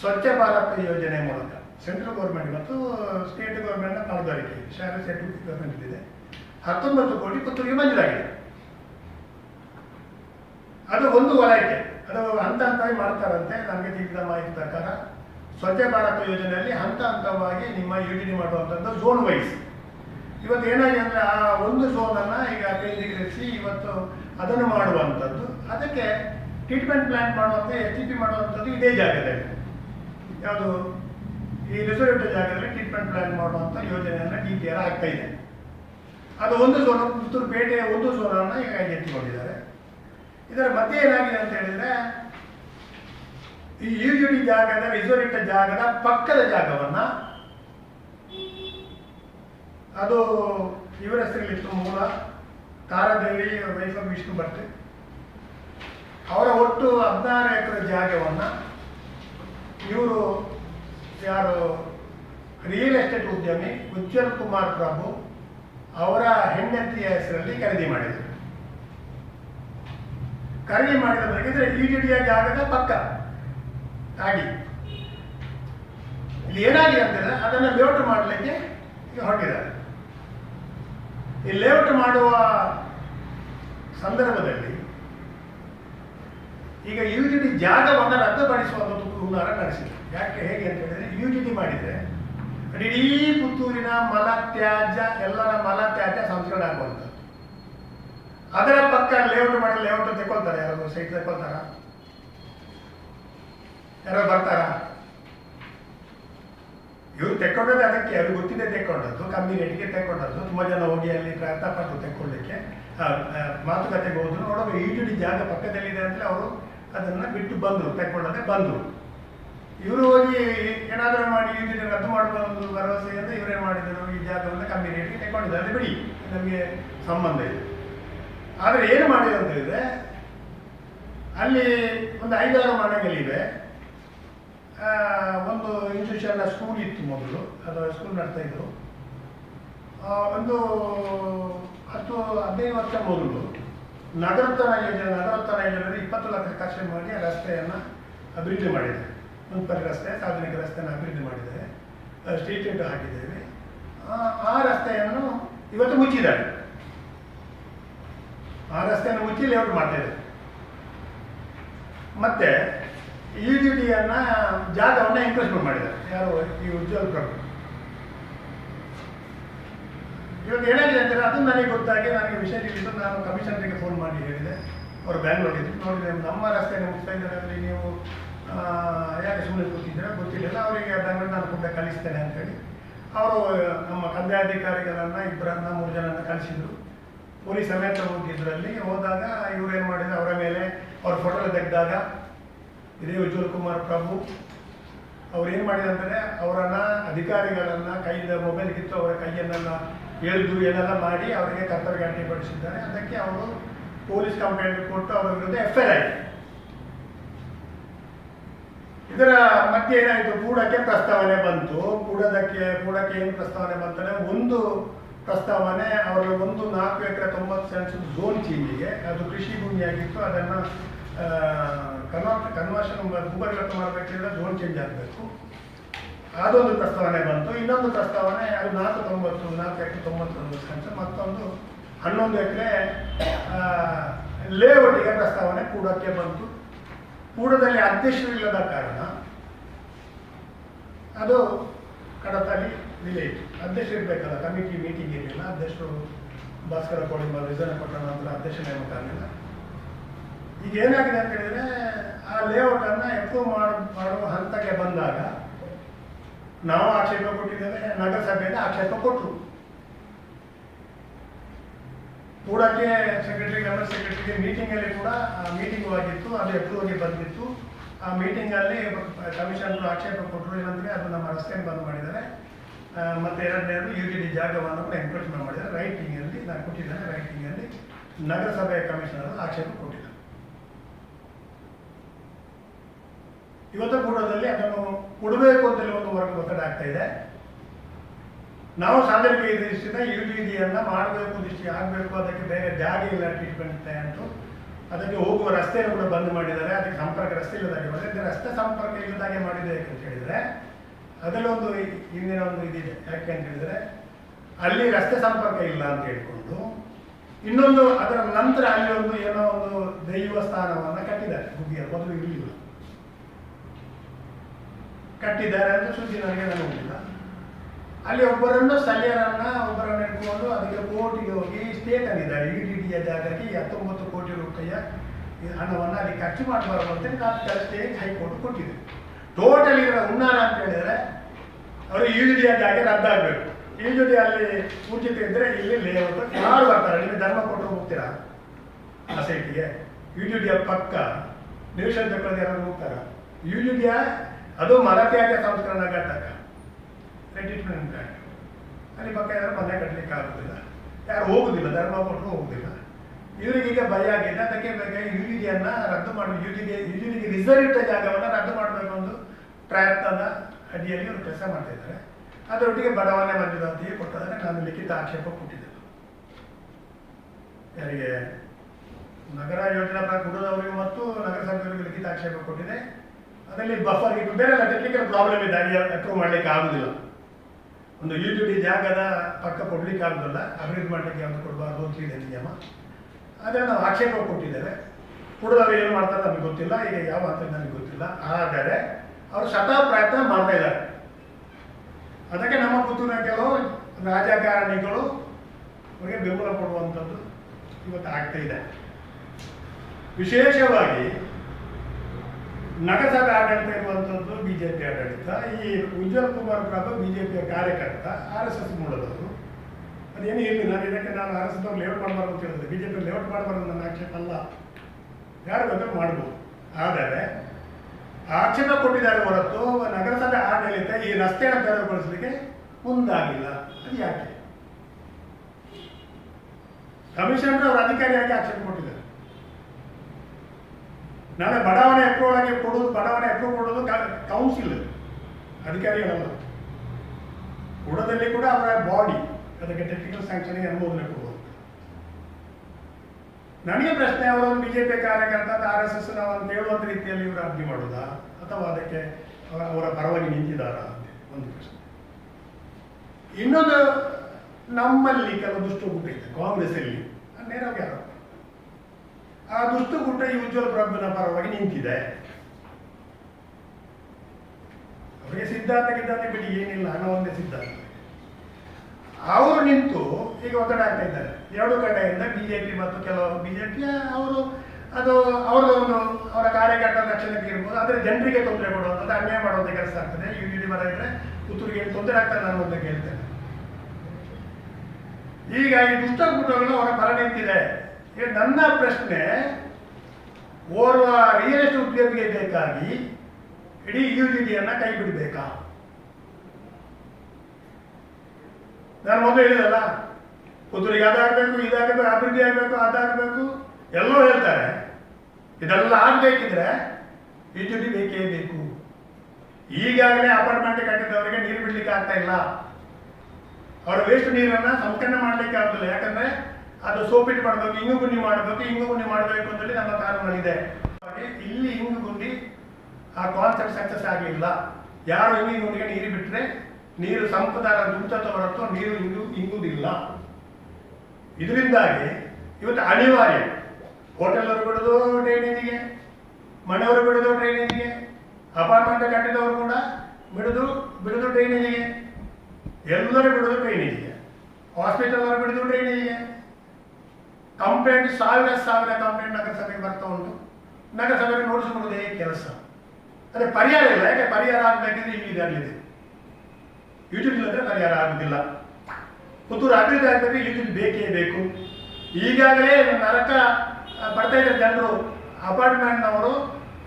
ಸ್ವಚ್ಛ ಭಾರತ ಯೋಜನೆ ಮೂಲಕ ಸೆಂಟ್ರಲ್ ಗೌರ್ಮೆಂಟ್ ಮತ್ತು ಸ್ಟೇಟ್ ಗೌರ್ಮೆಂಟ್ನ ಪಾಲುದಾರಿಕೆ ಶಾಲೆ ಸೆಂಟ್ರಲ್ ಗೌರ್ಮೆಂಟ್ ಇದೆ ಹತ್ತೊಂಬತ್ತು ಕೋಟಿ ಪುತ್ತೂರಿಗೆ ಮಂಜೂರಾಗಿದೆ. ಅದು ಒಂದು ವಲಯಕ್ಕೆ, ಅದು ಹಂತ ಹಂತವಾಗಿ ಮಾಡ್ತಾರಂತೆ. ನನಗೆ ತಿಳಿದ ಮಾಹಿತಿ ಪ್ರಕಾರ ಸ್ವಚ್ಛ ಭಾರತ ಯೋಜನೆಯಲ್ಲಿ ಹಂತ ಹಂತವಾಗಿ ನಿಮ್ಮ ಯೋಜನೆ ಮಾಡುವಂಥದ್ದು ಝೋನ್ ವೈಸ್ ಇವತ್ತು ಏನಾಗಿದೆ ಅಂದರೆ ಆ ಒಂದು ಝೋನನ್ನು ಈಗ ಕೇಂದ್ರೀಕರಿಸಿ ಇವತ್ತು ಅದನ್ನು ಮಾಡುವಂಥದ್ದು. ಅದಕ್ಕೆ ಟ್ರೀಟ್ಮೆಂಟ್ ಪ್ಲಾನ್ ಮಾಡುವಂಥ ಎಚ್ ಇ ಪಿ ಮಾಡುವಂಥದ್ದು ಇದೇ ಜಾಗದಲ್ಲಿ. ಯಾವುದು? ಈ ರಿಸರ್ವ್ ಜಾಗದಲ್ಲಿ ಟ್ರೀಟ್ಮೆಂಟ್ ಪ್ಲಾನ್ ಮಾಡುವಂಥ ಯೋಜನೆಯನ್ನು ಡಿ ಪಿ ಆರ್ ಆಗ್ತಾ ಇದೆ. ಅದು ಒಂದು ಝೋನ್ ಪುತ್ತೂರು ಪೇಟೆಯ ಒಂದು ಝೋನನ್ನು ಈಗ ಎತ್ತಿಕೊಂಡಿದ್ದಾರೆ. ಇದರ ಮಧ್ಯೆ ಏನಾಗಿದೆ ಅಂತ ಹೇಳಿದ್ರೆ, ಈ ಯು ಜಿ ಡಿ ಜಾಗದ ರಿಸರ್ವ್ ಜಾಗದ ಪಕ್ಕದ ಜಾಗವನ್ನ ಅದು ಇವರ ಹೆಸರಲ್ಲಿತ್ತು ಮೂಲ ತಾರಾದೇವಿ ವೈಫ್ ಆಫ್ ವಿಷ್ಣು ಭಟ್ ಅವರ ಒಟ್ಟು ಹದಿನಾರು ಎಕರೆ ಜಾಗವನ್ನು ಇವರು ಯಾರು ರಿಯಲ್ ಎಸ್ಟೇಟ್ ಉದ್ಯಮಿ ಉಜ್ವಲ್ ಕುಮಾರ್ ಪ್ರಭು ಅವರ ಹೆಂಡತಿಯ ಹೆಸರಲ್ಲಿ ಖರೀದಿ ಮಾಡಿದರು. ಖರೀದಿ ಮಾಡಿದ ಬರೆಗಿದ್ರೆ ಈ ಡಿಡಿಯ ಜಾಗದ ಪಕ್ಕ. ಆಗಿ ಇಲ್ಲಿ ಏನಾಗಿದೆ ಅಂತಂದ್ರೆ ಅದನ್ನು ಲೇಔಟ್ ಮಾಡಲಿಕ್ಕೆ ಈಗ ಹೊರಟಿದ್ದಾರೆ. ಈ ಲೇಔಟ್ ಮಾಡುವ ಸಂದರ್ಭದಲ್ಲಿ ಈಗ ಯು ಜಿ ಡಿ ಜಾಗವನ್ನು ರದ್ದುಪಡಿಸುವಂಥದ್ದು ಹುನ್ನಾರ ನಡೆಸಿದೆ. ಯಾಕೆ, ಹೇಗೆ ಅಂತ ಹೇಳಿದ್ರೆ ಯು ಜಿ ಡಿ ಮಾಡಿದರೆ ಇಡೀ ಪುತ್ತೂರಿನ ಮಲ ತ್ಯಾಜ್ಯ ಎಲ್ಲರ ಮಲ ತ್ಯಾಜ್ಯ ಸಂಸ್ಕರಣೆ ಆಗುವಂಥದ್ದು. ಅದರ ಪಕ್ಕ ಲೇಔಟ್ ಮಾಡಿ ಲೇಔಟ್ ತೆಕೊಳ್ತಾರೆ ಯಾರಾದ್ರು ಸೈಟ್ ತೆಕೊಳ್ತಾರ ಯಾರೋ ಬರ್ತಾರ? ಇವ್ರು ತೆಕ್ಕೊಂಡದ್ದು ಅದಕ್ಕೆ ಅವ್ರಿಗೆ ಗೊತ್ತಿದೆ ತೆಕ್ಕೊಂಡದ್ದು ಕಮ್ಮಿ ರೇಟಿಗೆ ತೆಕ್ಕೊಂಡದ್ದು. ತುಂಬ ಜನ ಹೋಗಿ ಅಲ್ಲಿ ಪ್ರಯತ್ನ ಪಟ್ಟು ತೆಕ್ಕೊಳ್ಳಿಕ್ಕೆ ಮಾತುಕತೆಗೆ ಹೋದ್ರು ನೋಡೋದು ಈ ಜಾಗ ಪಕ್ಕದಲ್ಲಿದೆ ಅಂದರೆ ಅವರು ಅದನ್ನು ಬಿಟ್ಟು ಬಂದರು ತೆಕ್ಕೊಳ್ಳದೆ ಬಂದರು. ಇವರು ಹೋಗಿ ಏನಾದರೂ ಮಾಡಿ ಡಿ ರದ್ದು ಮಾಡುವ ಒಂದು ಭರವಸೆಯಿಂದ ಇವರೇ ಮಾಡಿದರು, ಈ ಜಾಗವನ್ನು ಕಮ್ಮಿ ರೇಟಿಗೆ ತೆಕ್ಕೊಂಡಿದ್ದಾರೆ. ಬಿಡಿ, ನಮಗೆ ಸಂಬಂಧ ಇದೆ. ಆದರೆ ಏನು ಮಾಡಿದೆ ಅಂತ ಹೇಳಿದ್ರೆ, ಅಲ್ಲಿ ಒಂದು ಐದಾರು ಮನೆಗಳಿವೆ. ಒಂದು ಇನ್ಸ್ಟಿಟ್ಯೂಷನ್ ಸ್ಕೂಲ್ ಇತ್ತು ಮೊದಲು, ಅದು ಸ್ಕೂಲ್ ನಡೆಸ್ತಾ ಒಂದು ಹತ್ತು ಹದಿನೈದು ವರ್ಷ ಮೊದಲು. ನಗರೋತ್ಥಾನ ಯೋಜನೆ ನಗರೋತ್ತರ ಯೋಜನೆಯಲ್ಲಿ ಇಪ್ಪತ್ತು ಲಕ್ಷ ಖರ್ಚು ಮಾಡಿ ರಸ್ತೆಯನ್ನು ಅಭಿವೃದ್ಧಿ ಮಾಡಿದೆ ಮುನ್ಪಲ್ಲಿ ರಸ್ತೆ, ಸಾರ್ವಜನಿಕ ರಸ್ತೆಯನ್ನು ಅಭಿವೃದ್ಧಿ ಮಾಡಿದ್ದಾರೆ. ಸ್ಟ್ರೀಟ್ ಲೈಟ್ ಹಾಕಿದ್ದೇವೆ. ಆ- ರಸ್ತೆಯನ್ನು ಇವತ್ತು ಮುಚ್ಚಿದ್ದಾರೆ. ಆ ರಸ್ತೆಯನ್ನು ಮುಚ್ಚಿ ಲೇಔಟ್ ಮಾಡ್ತಾ ಇದ್ದಾರೆ ಮತ್ತೆ ಇ ಡಿ ಡಿಯನ್ನ ಜಾಗವನ್ನು ಎನ್ಕ್ರೋಚ್ಮೆಂಟ್ ಮಾಡಿದ್ದಾರೆ. ಯಾರು ಈ ಉಜ್ವಲ್ ಪ್ರಭು? ಇವಾಗ ಏನಾಗಿದೆ ಅಂದರೆ ಅದು ನನಗೆ ಗೊತ್ತಾಗಿ ನನಗೆ ವಿಷಯ ತಿಳಿದು ನಾನು ಕಮಿಷನರಿಗೆ ಫೋನ್ ಮಾಡಿ ಹೇಳಿದೆ. ಅವರು ಬ್ಯಾಂಗ್ಳೂರಿದ್ದು ನೋಡಿದ್ರೆ ನಮ್ಮ ರಸ್ತೆ ಮುಗಿಸ್ತಾ ಇದ್ದಾರೆ ಅಲ್ಲಿ ನೀವು ಯಾಕೆ ಸುಮ್ಮನೆ ಕೂತಿದ್ದೀರ? ಗೊತ್ತಿಲ್ಲ ಅವರಿಗೆ ಬ್ಯಾಂಗ್ಳೂರು ನಾನು ಕೂಡ ಕಳಿಸ್ತೇನೆ ಅಂತೇಳಿ. ಅವರು, ನಮ್ಮ ಕಂದಾಯಾಧಿಕಾರಿಗಳನ್ನ ಇಬ್ಬರನ್ನ ಮೂರು ಜನನ ಕಳಿಸಿದ್ರು. ಪೊಲೀಸ್ ಸಮೇತ ಹೋಗಿದ್ದರಲ್ಲಿ ಹೋದಾಗ ಇವ್ರು ಏನು ಮಾಡಿದ್ರು? ಅವರ ಮೇಲೆ ಅವ್ರ ಫೋಟೋ ತೆಗೆದಾಗ ಇದೇ ಉಜ್ವಲ್ ಕುಮಾರ್ ಪ್ರಭು, ಅವ್ರು ಏನು ಮಾಡಿದಂದರೆ ಅವರನ್ನ ಅಧಿಕಾರಿಗಳನ್ನ ಕೈಯಿಂದ ಮೊಬೈಲ್ ಕಿತ್ತು ಅವರ ಕೈಯನ್ನೆಲ್ಲ ಎಳೆದು ಏನೆಲ್ಲ ಮಾಡಿ ಅವರಿಗೆ ಕರ್ತವ್ಯ ಅಡ್ಡಿಪಡಿಸಿದ್ದಾರೆ ಅದಕ್ಕೆ ಅವರು ಪೊಲೀಸ್ ಕಂಪ್ಲೇಂಟ್ ಕೊಟ್ಟು ಅವರ ವಿರುದ್ಧ ಎಫ್ ಐ ಆಯಿತು. ಇದರ ಮಧ್ಯೆ ಏನಾಯಿತು? ಕೂಡಕ್ಕೆ ಪ್ರಸ್ತಾವನೆ ಬಂತು. ಕೂಡದಕ್ಕೆ, ಕೂಡಕ್ಕೆ ಏನು ಪ್ರಸ್ತಾವನೆ ಬಂತಂದ್ರೆ ಒಂದು ಪ್ರಸ್ತಾವನೆ ಅವರ ಒಂದು ನಾಲ್ಕು ಎಕರೆ ತೊಂಬತ್ತು ಸೆನ್ಸ್ ಝೋನ್ ಚೇಂಜಿಗೆ ಅದು ಕೃಷಿ ಭೂಮಿಯಾಗಿತ್ತು. ಅದನ್ನು ಕನ್ವರ್ಟ್ ಕನ್ವರ್ಷನ್ ಭೂಪರಿವರ್ತನೆ ಮಾಡಬೇಕಿದ್ರೆ ಝೋನ್ ಚೇಂಜ್ ಆಗಬೇಕು. ಅದೊಂದು ಪ್ರಸ್ತಾವನೆ ಬಂತು. ಇನ್ನೊಂದು ಪ್ರಸ್ತಾವನೆ ಅದು ನಾಲ್ಕು ತೊಂಬತ್ತು, ನಾಲ್ಕು ಎಕರೆ ತೊಂಬತ್ತೊಂದು ಸೆನ್ಸ್ ಮತ್ತೊಂದು ಹನ್ನೊಂದು ಎಕರೆ ಲೇಔಟಿಗೆ ಪ್ರಸ್ತಾವನೆ ಕೂಡಕ್ಕೆ ಬಂತು. ಕೂಡದಲ್ಲಿ ಅಧ್ಯಕ್ಷರು ಇಲ್ಲದ ಕಾರಣ ಅದು ಕಡತಲ್ಲಿ ಅಧ್ಯಕ್ಷ ಅಧ್ಯಕ್ಷರು ಇರಬೇಕಲ್ಲ ಕಮಿಟಿ ಮೀಟಿಂಗ್ ಇರಲಿಲ್ಲ, ಅಧ್ಯಕ್ಷರು ಭಾಸ್ಕರ ಕೋಳಿಂಬ ವಿಧಾನ ಕೊಟ್ಟ ನಂತರ ಅಧ್ಯಕ್ಷ ನೇಮಕ ಈಗ ಏನಾಗಿದೆ ಅಂತ ಹೇಳಿದ್ರೆ, ಆ ಲೇಔಟನ್ನು ಎಪ್ರೂವ್ ಮಾಡ, ಮಾಡುವ ಹಂತಕ್ಕೆ ಬಂದಾಗ ನಾವು ಆಕ್ಷೇಪ ಕೊಟ್ಟಿದ್ದೇವೆ, ನಗರಸಭೆಯಿಂದ ಆಕ್ಷೇಪ ಕೊಟ್ಟರು ಕೂಡಕ್ಕೆ ಸೆಕ್ರೆಟರಿ ಗವರ್ನರ್ ಸೆಕ್ರೆಟರಿಗೆ ಮೀಟಿಂಗಲ್ಲಿ ಕೂಡ ಮೀಟಿಂಗ್ ಆಗಿತ್ತು ಅದು ಎಪ್ರೂವಲ್ಗೆ ಬಂದಿತ್ತು. ಆ ಮೀಟಿಂಗಲ್ಲಿ ಕಮಿಷನರ್ ಆಕ್ಷೇಪ ಕೊಟ್ಟರು ಏನಂದ್ರೆ ಅದು ನಮ್ಮ ರಸ್ತೆಯನ್ನು ಬಂದ್ ಮಾಡಿದ್ದಾರೆ. ಮತ್ತು ಎರಡನೇದು ಯು ಡಿ ಜಾಗವನ್ನು ಕೂಡ ಎನ್ಕ್ರೋಚ್ಮೆಂಟ್ ಮಾಡಿದ್ದಾರೆ. ರೈಟಿಂಗಲ್ಲಿ ನಾನು ಕೊಟ್ಟಿದ್ದೇನೆ ರೈಟಿಂಗಲ್ಲಿ ನಗರಸಭೆಯ ಕಮಿಷನರ್ ಆಕ್ಷೇಪ ಕೊಟ್ಟಿದ್ದಾರೆ. ಇವತ್ತು ಕೂಡದಲ್ಲಿ ಅದನ್ನು ಕೊಡಬೇಕು ಅಂತ ಒಂದು ವರ್ಗ ಒತ್ತಡ ಆಗ್ತಾ ಇದೆ. ನಾವು ಸಾಧನೆಗೆ ದೃಷ್ಟಿಯಿಂದ ಯು ಡಿ ಡಿಯನ್ನು ಮಾಡಬೇಕು ದೃಷ್ಟಿ ಆಗಬೇಕು, ಅದಕ್ಕೆ ಬೇರೆ ಜಾಗ ಇಲ್ಲ ಟ್ರೀಟ್ಮೆಂಟ್ ಅಂತ ಅದಕ್ಕೆ ಹೋಗುವ ರಸ್ತೆಯನ್ನು ಕೂಡ ಬಂದ್ ಮಾಡಿದ್ದಾರೆ. ಅದಕ್ಕೆ ಸಂಪರ್ಕ ರಸ್ತೆ ಇಲ್ಲದಾಗೆ ಮಾಡಿದ್ದಾರೆ. ರಸ್ತೆ ಸಂಪರ್ಕ ಇಲ್ಲದಾಗೆ ಮಾಡಿದೆ ಅಂತ ಹೇಳಿದರೆ ಅದರಲ್ಲಿ ಒಂದು ಹಿಂದಿನ ಒಂದು ಇದಿದೆ. ಯಾಕೆ ಅಂತ ಹೇಳಿದರೆ ಅಲ್ಲಿ ರಸ್ತೆ ಸಂಪರ್ಕ ಇಲ್ಲ ಅಂತ ಹೇಳ್ಕೊಂಡು ಇನ್ನೊಂದು ಅದರ ನಂತರ ಅಲ್ಲಿ ಒಂದು ಏನೋ ಒಂದು ದೈವ ಸ್ಥಾನವನ್ನು ಕಟ್ಟಿದ್ದಾರೆ. ಗುಬ್ಬಿಯ ಮೊದಲು ಇರಲಿಲ್ಲ. ಕಟ್ಟಿದ್ದಾರೆ ಅಂತ ಸುದ್ದಿ ನನಗೆ ನನಗಿಲ್ಲ ಅಲ್ಲಿ ಒಬ್ಬರನ್ನು ಸ್ಥಳೀಯರನ್ನ ಒಬ್ಬರನ್ನು ಇಟ್ಕೊಂಡು ಅದಕ್ಕೆ ಕೋರ್ಟಿಗೆ ಹೋಗಿ ಸ್ಟೇ ತಂದಿದ್ದಾರೆ ಇ ಟಿ ಡಿಯ ಜಾಗಕ್ಕೆ ಈ ಹತ್ತೊಂಬತ್ತು ಕೋಟಿ ರೂಪಾಯಿಯ ಈ ಹಣವನ್ನು ಅಲ್ಲಿ ಖರ್ಚು ಮಾಡಬಾರ್ದು ಅಂತ ನಾಲ್ಕು ಸ್ಟೇಟ್ ಹೈಕೋರ್ಟ್ ಕೊಟ್ಟಿದೆ. ಟೋಟಲ್ ಇದರ ಉನ್ನಾನ ಅಂತ ಹೇಳಿದರೆ ಅವರು ಇ ಡಿ ಡಿಯ ಜಾಗ ರದ್ದಾಗಬೇಕು. ಇ ಡಿ ಡಿ ಅಲ್ಲಿ ಉಚಿತ ಇದ್ದರೆ ಇಲ್ಲಿ ಲೇಔಟ್ ಯಾರು ಬರ್ತಾರೆ? ನಿಮಗೆ ಧರ್ಮ ಕೊಟ್ಟರು ಹೋಗ್ತೀರಾ? ಆ ಸೈಟಿಗೆ ಯು ಪಕ್ಕ ನಿವೇಶನ ತಗೊಳ್ಳೋದು ಯಾರು ಹೋಗ್ತಾರ ಯು ಅದು ಮಲತ್ಯಾಗ ಸಂಸ್ಕರಣ ಘಟಕ. ಟ್ರೀಟ್ಮೆಂಟ್ ಅಲ್ಲಿ ಪಕ್ಕ ಯಾರು ಮನೆ ಕಟ್ಟಲಿಕ್ಕೆ ಆಗುದಿಲ್ಲ. ಯಾರು ಹೋಗುದಿಲ್ಲ, ಧರ್ಮ ಕೊಟ್ಟರು ಹೋಗುದಿಲ್ಲ. ಇವರಿಗೀಗ ಭಯ ಆಗಿದೆ. ಅದಕ್ಕೆ ಬೇಕಾಗಿ ಯು ಜಿ ಡಿಯನ್ನ ರದ್ದು ಮಾಡಿ. UGD G D U G ಡಿಗೆ ರಿಸರ್ವ್ ಇಟ್ಟ ಜಾಗವನ್ನು ರದ್ದು ಮಾಡಬೇಕು ಒಂದು ಪ್ರಯತ್ನದ ಅಡಿಯಲ್ಲಿ ಅವರು ಕೆಲಸ ಮಾಡ್ತಾ ಇದ್ದಾರೆ. ಅದರೊಟ್ಟಿಗೆ ಬಡವಣೆ ಅಂತೆಯೇ ಕೊಟ್ಟದರೆ ನಾನು ಲಿಖಿತ ಆಕ್ಷೇಪ ಕೊಟ್ಟಿದ್ದೆ ಯಾರಿಗೆ? ನಗರ ಯೋಜನಾ ಕುಡದವರಿಗೆ ಮತ್ತು ನಗರಸಭೆಯವರಿಗೆ ಲಿಖಿತ ಆಕ್ಷೇಪ ಕೊಟ್ಟಿದೆ. ಅದರಲ್ಲಿ ಬಫರ್ ಇದು ಬೇರೆ ಎಲ್ಲ ಟೆಕ್ನಿಕಲ್ ಪ್ರಾಬ್ಲಮ್ ಇದೆ ಅಲ್ಲಿ ಅಪ್ರೂವ್ ಮಾಡಲಿಕ್ಕೆ ಆಗೋದಿಲ್ಲ. ಒಂದು ಯು ಟಿ ಡಿ ಜಾಗದ ಪಕ್ಕ ಕೊಡ್ಲಿಕ್ಕೆ ಆಗುದಿಲ್ಲ ಅಭಿವೃದ್ಧಿ ಮಾಡಲಿಕ್ಕೆ ಯಾವುದು ಕೊಡಬಾರ್ದು ಅಂತ ಇದೆ ನಿಯಮ. ಆದರೆ ನಾವು ಆಕ್ಷೇಪ ಕೊಟ್ಟಿದ್ದೇವೆ. ಕೊಡೋದವ್ರು ಏನು ಮಾಡ್ತಾರೆ ನಮಗೆ ಗೊತ್ತಿಲ್ಲ, ಈಗ ಯಾವ ಅಂತ ನನಗೆ ಗೊತ್ತಿಲ್ಲ. ಆದರೆ ಅವರು ಶತ ಪ್ರಯತ್ನ ಮಾಡ್ತಾ ಇದ್ದಾರೆ. ಅದಕ್ಕೆ ನಮ್ಮ ಪುತ್ತೂರಿನ ಕೆಲವು ರಾಜಕಾರಣಿಗಳು ಅವರಿಗೆ ಬೆಂಬಲ ಕೊಡುವಂಥದ್ದು ಇವತ್ತು ಆಗ್ತಾ ಇದೆ. ವಿಶೇಷವಾಗಿ ನಗರಸಭೆ ಆಡಳಿತ ಇರುವಂಥದ್ದು ಬಿಜೆಪಿ ಆಡಳಿತ, ಈ ಉಜ್ವಲ್ ಕುಮಾರ್ ಪ್ರಭು ಪಿಯ ಕಾರ್ಯಕರ್ತ, ಆರ್ ಎಸ್ ಎಸ್ ಮೂಲದವರು. ಅದೇನು ಇರಲಿ ನಾನು ಇದಕ್ಕೆ ನಾನು ಆರ್ ಎಸ್ ಎಸ್ ಲೇಔಟ್ ಮಾಡಬಾರ್ದು ಅಂತ ಹೇಳಿದೆ. ಬಿಜೆಪಿ ಲೇಔಟ್ ಮಾಡಬಾರ್ದು ನನ್ನ ಆಕ್ಷೇಪ ಅಲ್ಲ. ಯಾರು ಬೇಕಾದ್ರೂ ಮಾಡ್ಬೋದು. ಆದರೆ, ಆಕ್ಷೇಪ ಕೊಟ್ಟಿದ್ದಾರೆ ಹೊರತು ನಗರಸಭೆ ಆಡಳಿತ ಈ ರಸ್ತೆಯನ್ನು ತೆರವುಗೊಳಿಸಲಿಕ್ಕೆ ಮುಂದಾಗಿಲ್ಲ. ಅದು ಯಾಕೆ? ಕಮಿಷನರ್ ಅವರು ಅಧಿಕಾರಿಯಾಗಿ ಆಕ್ಷೇಪ ಕೊಟ್ಟಿದ್ದಾರೆ. ನಾಳೆ ಬಡಾವಣೆ ಅಪ್ರೂವ್ ಆಗಿ ಕೊಡೋದು, ಬಡಾವಣೆ ಅಪ್ರೂವ್ ಕೊಡೋದು ಕೌನ್ಸಿಲ್ ಅಧಿಕಾರಿಗಳಲ್ಲ. ಕೊಡೋದಲ್ಲಿ ಕೂಡ ಅವರ ಬಾಡಿ ಅದಕ್ಕೆ ಟೆಕ್ನಿಕಲ್ ಸ್ಯಾಂಕ್ಷನ್ಗೆ ಅನುಮೋದನೆ ಕೊಡುವುದು ನನಗೆ ಪ್ರಶ್ನೆ, ಅವರೊಂದು ಬಿಜೆಪಿ ಕಾರ್ಯಕರ್ತ ಆರ್ ಎಸ್ ಎಸ್ ನಾವು ಅಂತ ಹೇಳುವಂತ ರೀತಿಯಲ್ಲಿ ಇವರು ಅರ್ಜಿ ಮಾಡೋದಾ? ಅಥವಾ ಅದಕ್ಕೆ ಅವರ ಅವರ ಪರವಾಗಿ ನಿಂತಿದ್ದಾರಾ ಅಂತ? ಒಂದು ಪ್ರಶ್ನೆ. ಇನ್ನೊಂದು ನಮ್ಮಲ್ಲಿ ಕೆಲವು ದುಷ್ಟಗುಟ ಇದೆ ಕಾಂಗ್ರೆಸ್ ಅಲ್ಲಿ ನೇರವಾಗಿ ಆರೋಪ ಆ ದುಷ್ಟಗುಟ್ಟ ಈ ಉಜ್ವಲ ಪ್ರಭುನ ಪರವಾಗಿ ನಿಂತಿದೆ. ಅವರಿಗೆ ಸಿದ್ಧಾಂತ ಗಿದ್ಧಾಂತ ಬಿಡಿ, ಏನಿಲ್ಲ, ಅನ್ನೋ ಒಂದೇ ಸಿದ್ಧಾಂತ. ಅವರು ನಿಂತು ಈಗ ಒತ್ತಡ ಆಗ್ತಾ ಇದ್ದಾರೆ. ಎರಡು ಕಡೆಯಿಂದ ಬಿಜೆಪಿ ಮತ್ತು ಕೆಲವರು ಬಿಜೆಪಿ ಅವರು ಅದು ಅವರ ಒಂದು ಅವರ ಕಾರ್ಯಕರ್ತರ ರಕ್ಷಣೆಗೆ ಇರ್ಬೋದು, ಆದರೆ ಜನರಿಗೆ ತೊಂದರೆ ಕೊಡುವಂಥದ್ದು ಅನ್ಯಾಯ ಮಾಡುವಂಥ ಕೆಲಸ ಆಗ್ತದೆ. ಯು ಡಿ ಬರ ಇದ್ರೆ ಪುತ್ತೂರಿಗೆ ಏನು ತೊಂದರೆ ಆಗ್ತದೆ ಅಂತ ಕೇಳ್ತೇನೆ. ಈಗ ಈ ದುಷ್ಟಕೂಟಗಳು ಅವರ ಪರ ನಿಂತಿದೆ. ನನ್ನ ಪ್ರಶ್ನೆ, ಓರ್ವ ರಿಯಲ್ ಎಸ್ಟೇಟ್ ಉದ್ಯೋಗಿಗೆ ಬೇಕಾಗಿ ಇಡೀ ಯು ಜಿ ಡಿಯನ್ನು ಕೈ ಬಿಡಬೇಕಾ ನಾನು ಮೊದಲು ಹೇಳಿದಲ್ಲ ಪುತ್ತೂರಿಗೆ ಅದಾಗಬೇಕು, ಇದಾಗಬೇಕು, ಅಭಿವೃದ್ಧಿ ಆಗಬೇಕು, ಅದಾಗಬೇಕು, ಎಲ್ಲೋ ಹೇಳ್ತಾರೆ. ಇದೆಲ್ಲ ಆಗಬೇಕಿದ್ರೆ ಯು ಜಿ ಡಿ ಬೇಕೇ ಬೇಕು. ಈಗಾಗಲೇ ಅಪಾರ್ಟ್ಮೆಂಟ್ ಕಟ್ಟಿದವರಿಗೆ ನೀರು ಬಿಡಲಿಕ್ಕೆ ಆಗ್ತಾ ಇಲ್ಲ. ಅವರ ವೇಸ್ಟ್ ನೀರನ್ನ ಸಂಸ್ಕರಣೆ ಮಾಡಲಿಕ್ಕೆ ಆಗ್ತಿಲ್ಲ ಯಾಕಂದ್ರೆ ಅದು ಸೋಪಿಟ್ಟು ಮಾಡಬೇಕು, ಇಂಗು ಗುಂಡಿ ಮಾಡಬೇಕು, ಇಂಗು ಗುಂಡಿ ಮಾಡಬೇಕು ಅಂತೇಳಿ ನಮ್ಮ ಕಾನೂನುಗಳಿದೆ ಇಲ್ಲಿ ಇಂಗು ಗುಂಡಿ ಆ ಕಾನ್ಸೆಪ್ಟ್ ಸಕ್ಸಸ್ ಆಗಿಲ್ಲ. ಯಾರು ಇಂಗು ಗುಂಡಿಗೆ ನೀರು ಬಿಟ್ಟರೆ ನೀರು ಸಂಪದಾರ ದುಡ್ಡ ಹೊರತು ನೀರು ಇಂಗು ಇಂಗುವುದಿಲ್ಲ ಇದರಿಂದಾಗಿ ಇವತ್ತು ಅನಿವಾರ್ಯ. ಹೋಟೆಲ್ ಅವರು ಬಿಡೋದು ಡ್ರೈನೇಜಿಗೆ ಮನೆಯವರು ಬಿಡೋದು ಡ್ರೈನೇಜಿಗೆ ಅಪಾರ್ಟ್ಮೆಂಟ್ ಕಟ್ಟಿದವರು ಕೂಡ ಬಿಡೋದು ಬಿಡೋದು ಡ್ರೈನೇಜಿಗೆ ಎಲ್ಲರೂ ಬಿಡೋದು ಡ್ರೈನೇಜಿಗೆ ಹಾಸ್ಪಿಟಲ್ ಅವರು ಬಿಡೋದು ಡ್ರೈನೇಜಿಗೆ ಕಂಪ್ಲೇಂಟ್ ಸಾವಿರ ಸಾವಿರ ಕಂಪ್ಲೇಂಟ್ ನಗರಸಭೆಗೆ ಬರ್ತಾ ಉಂಟು. ನಗರಸಭೆಗೆ ನೋಟಿಸ್ ಕೊಡೋದೇ ಕೆಲಸ? ಅದೇ ಪರಿಹಾರ ಇಲ್ಲ. ಯಾಕೆ ಪರಿಹಾರ ಆಗಬೇಕಂದ್ರೆ ಇಲ್ಲಿ ಇದಾಗಲಿದೆ ಯೂಟ್ಯೂಬ್ ಅಂದರೆ ಪರಿಹಾರ ಆಗುದಿಲ್ಲ. ಪುತ್ತೂರು ಅಭಿವೃದ್ಧಿ ಆಗಬೇಕು ಯೂಟ್ಯೂಬ್ ಬೇಕೇ ಬೇಕು. ಈಗಾಗಲೇ ನರಕ ಬರ್ತಾ ಇದ್ದಾರೆ ಜನರು. ಅಪಾರ್ಟ್ಮೆಂಟ್ನವರು